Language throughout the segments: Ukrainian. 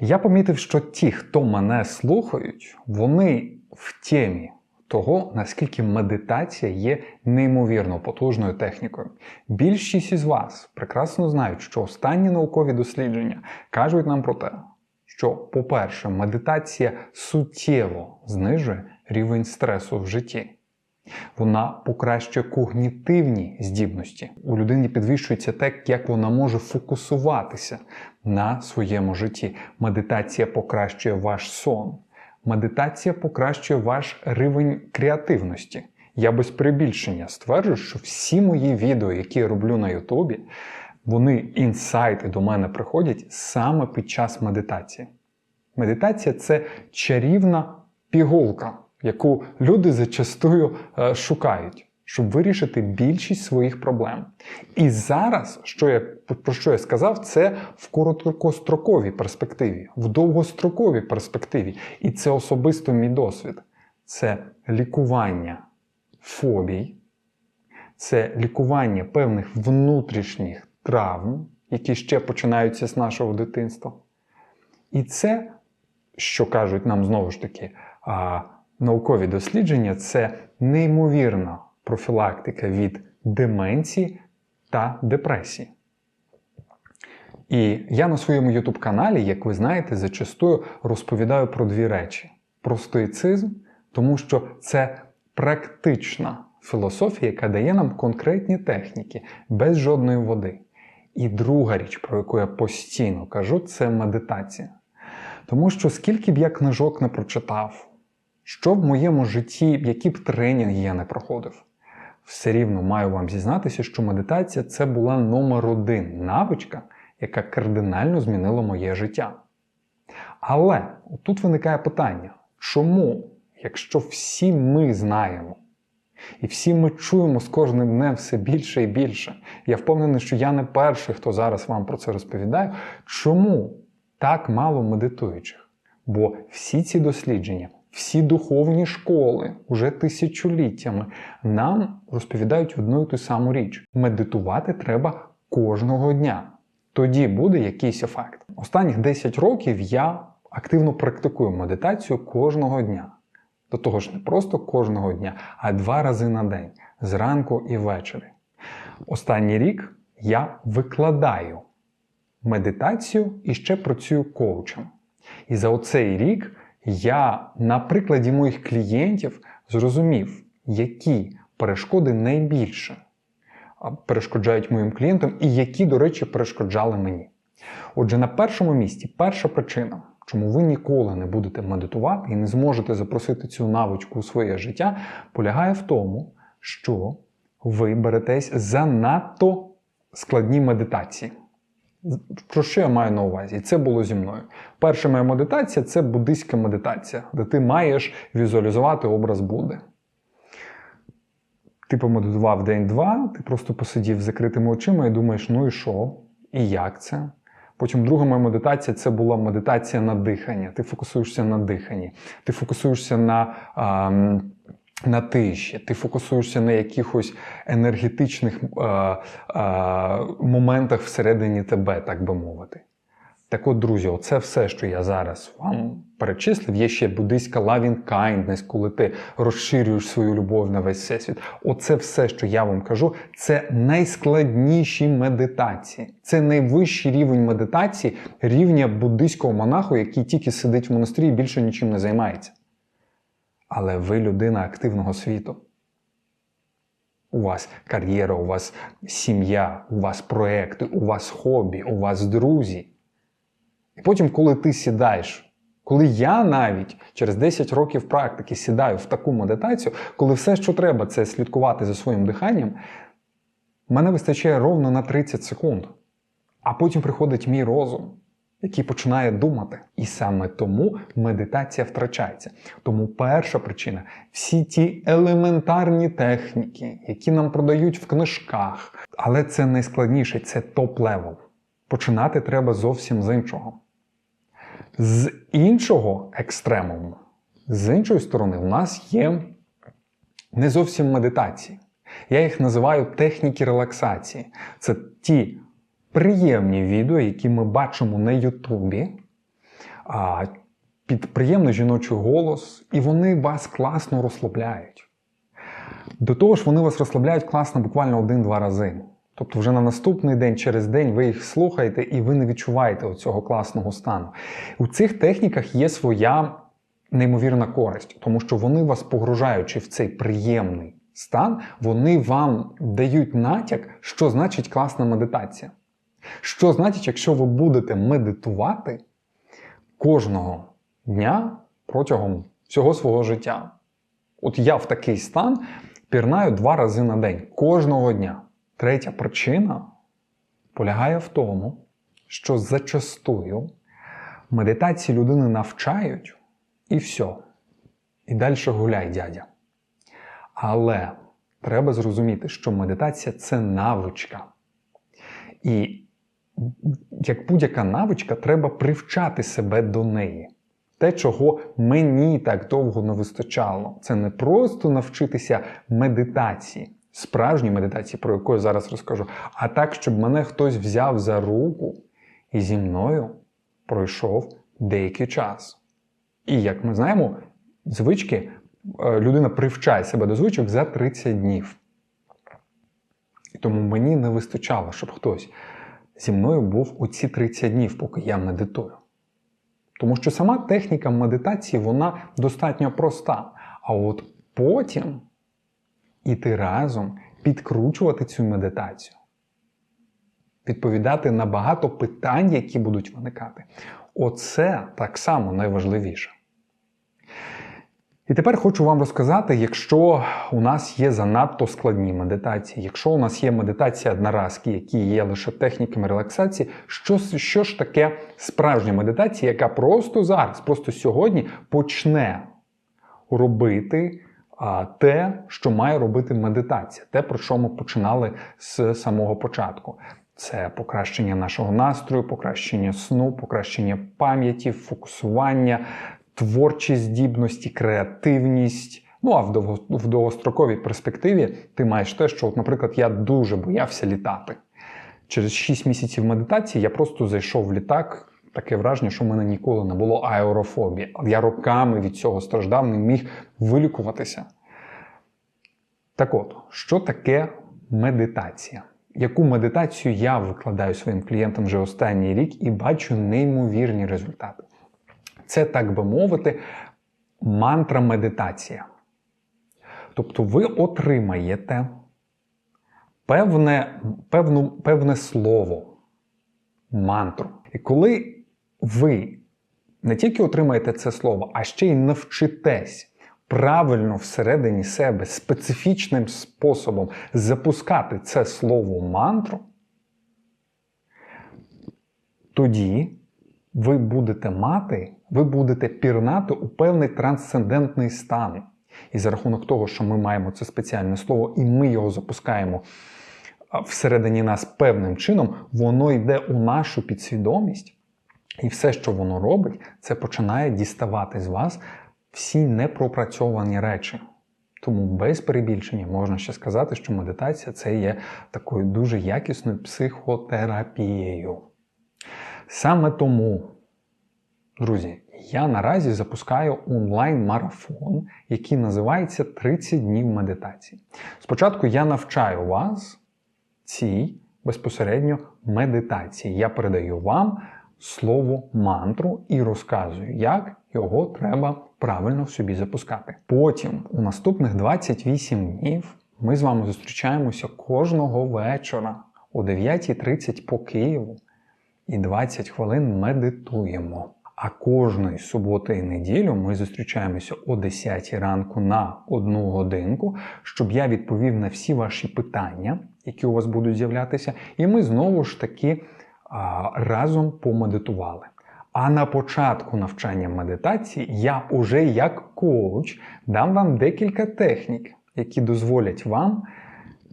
Я помітив, що ті, хто мене слухають, вони в темі того, наскільки медитація є неймовірно потужною технікою. Більшість із вас прекрасно знають, що останні наукові дослідження кажуть нам про те, що, по-перше, медитація суттєво знижує рівень стресу в житті. Вона покращує когнітивні здібності. У людини підвищується те, як вона може фокусуватися на своєму житті. Медитація покращує ваш сон. Медитація покращує ваш рівень креативності. Я без перебільшення стверджую, що всі мої відео, які я роблю на Ютубі, вони інсайти до мене приходять саме під час медитації. Медитація це чарівна пігулка, яку люди зачастую е, шукають, щоб вирішити більшість своїх проблем. І зараз, що я, про що я сказав, це в короткостроковій перспективі, в довгостроковій перспективі. І це особисто мій досвід. Це лікування фобій, це лікування певних внутрішніх травм, які ще починаються з нашого дитинства. І це, що кажуть нам знову ж таки, наукові дослідження, це неймовірна профілактика від деменції та депресії. І я на своєму YouTube каналі, як ви знаєте, зачастую розповідаю про дві речі: про стоїцизм, тому що це практична філософія, яка дає нам конкретні техніки без жодної води. І друга річ, про яку я постійно кажу, це медитація. Тому що скільки б я книжок не прочитав, що в моєму житті, які б тренінги я не проходив, все рівно маю вам зізнатися, що медитація це була номер один навичка, яка кардинально змінила моє життя. Але тут виникає питання: чому, якщо всі ми знаємо, і всі ми чуємо з кожним днем все більше і більше. Я впевнений, що я не перший, хто зараз вам про це розповідає. Чому так мало медитуючих? Бо всі ці дослідження, всі духовні школи уже тисячоліттями нам розповідають одну і ту саму річ: медитувати треба кожного дня. Тоді буде якийсь ефект. Останніх 10 років я активно практикую медитацію кожного дня. До того ж, не просто кожного дня, а два рази на день, зранку і ввечері. Останній рік я викладаю медитацію і ще працюю коучем. І за оцей рік я на прикладі моїх клієнтів зрозумів, які перешкоди найбільше перешкоджають моїм клієнтам і які, до речі, перешкоджали мені. Отже, на першому місці перша причина чому ви ніколи не будете медитувати і не зможете запросити цю навичку у своє життя, полягає в тому, що ви беретесь за надто складні медитації. Про що я маю на увазі? І це було зі мною. Перша моя медитація це буддийська медитація, де ти маєш візуалізувати образ Будди. Ти помедитував день-два, ти просто посидів з закритими очима і думаєш, ну і що? І як це? Потім друга моя медитація це була медитація на дихання. Ти фокусуєшся на диханні, ти фокусуєшся на а, на тиші, ти фокусуєшся на якихось енергетичних а, а, моментах всередині тебе, так би мовити. Так от, друзі, оце все, що я зараз вам перечислив, є ще буддийська loving kindness, коли ти розширюєш свою любов на весь всесвіт. Оце все, що я вам кажу, це найскладніші медитації. Це найвищий рівень медитації, рівня буддийського монаху, який тільки сидить в монастирі і більше нічим не займається. Але ви людина активного світу. У вас кар'єра, у вас сім'я, у вас проекти, у вас хобі, у вас друзі. І потім, коли ти сідаєш, коли я навіть через 10 років практики сідаю в таку медитацію, коли все, що треба, це слідкувати за своїм диханням, мене вистачає ровно на 30 секунд. А потім приходить мій розум, який починає думати. І саме тому медитація втрачається. Тому перша причина всі ті елементарні техніки, які нам продають в книжках, але це найскладніше, це топ-левел. Починати треба зовсім з іншого. З іншого екстремуму, з іншої сторони, в нас є не зовсім медитації. Я їх називаю техніки релаксації. Це ті приємні відео, які ми бачимо на Ютубі, під приємний жіночий голос, і вони вас класно розслабляють. До того ж, вони вас розслабляють класно буквально один-два рази. Тобто, вже на наступний день, через день ви їх слухаєте і ви не відчуваєте цього класного стану. У цих техніках є своя неймовірна користь, тому що вони вас погружаючи в цей приємний стан, вони вам дають натяк, що значить класна медитація. Що значить, якщо ви будете медитувати кожного дня протягом всього свого життя. От я в такий стан пірнаю два рази на день кожного дня. Третя причина полягає в тому, що зачастую медитації людини навчають і все. І далі гуляй, дядя. Але треба зрозуміти, що медитація це навичка. І як будь-яка навичка, треба привчати себе до неї. Те, чого мені так довго не вистачало, це не просто навчитися медитації, справжній медитації, про яку я зараз розкажу, а так, щоб мене хтось взяв за руку і зі мною пройшов деякий час. І як ми знаємо, звички е, людина привчає себе до звичок за 30 днів. І тому мені не вистачало, щоб хтось зі мною був у ці 30 днів, поки я медитую. Тому що сама техніка медитації вона достатньо проста. А от потім іти разом підкручувати цю медитацію, відповідати на багато питань, які будуть виникати. Оце так само найважливіше. І тепер хочу вам розказати, якщо у нас є занадто складні медитації, якщо у нас є медитація одноразки, які є лише техніками релаксації, що, що ж таке справжня медитація, яка просто зараз, просто сьогодні почне робити а, те, що має робити медитація, те, про що ми починали з самого початку. Це покращення нашого настрою, покращення сну, покращення пам'яті, фокусування, творчі здібності, креативність. Ну а в, довго, в довгостроковій перспективі ти маєш те, що, от, наприклад, я дуже боявся літати. Через 6 місяців медитації я просто зайшов в літак. Таке враження, що в мене ніколи не було аерофобії. Я роками від цього страждав, не міг вилікуватися. Так от, що таке медитація? Яку медитацію я викладаю своїм клієнтам вже останній рік і бачу неймовірні результати. Це, так би мовити, мантра медитація. Тобто ви отримаєте певне, певну, певне слово, мантру. І коли ви не тільки отримаєте це слово, а ще й навчитесь правильно всередині себе специфічним способом запускати це слово мантру, тоді ви будете мати, ви будете пірнати у певний трансцендентний стан. І за рахунок того, що ми маємо це спеціальне слово, і ми його запускаємо всередині нас певним чином, воно йде у нашу підсвідомість, і все, що воно робить, це починає діставати з вас всі непропрацьовані речі. Тому без перебільшення можна ще сказати, що медитація це є такою дуже якісною психотерапією. Саме тому, друзі, я наразі запускаю онлайн-марафон, який називається 30 днів медитації. Спочатку я навчаю вас цій безпосередньо медитації. Я передаю вам слово мантру і розказую, як його треба правильно в собі запускати. Потім, у наступних 28 днів, ми з вами зустрічаємося кожного вечора о 9.30 по Києву і 20 хвилин медитуємо. А кожної суботи і неділю ми зустрічаємося о 10 ранку на одну годинку, щоб я відповів на всі ваші питання, які у вас будуть з'являтися, і ми знову ж таки а, разом помедитували. А на початку навчання медитації я уже як коуч дам вам декілька технік, які дозволять вам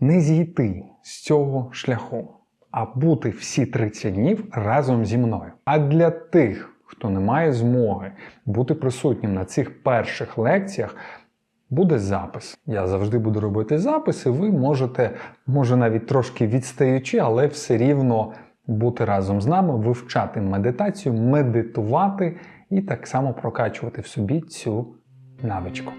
не зійти з цього шляху, а бути всі 30 днів разом зі мною. А для тих, хто не має змоги бути присутнім на цих перших лекціях, буде запис. Я завжди буду робити записи. Ви можете, може навіть трошки відстаючи, але все рівно бути разом з нами, вивчати медитацію, медитувати і так само прокачувати в собі цю навичку.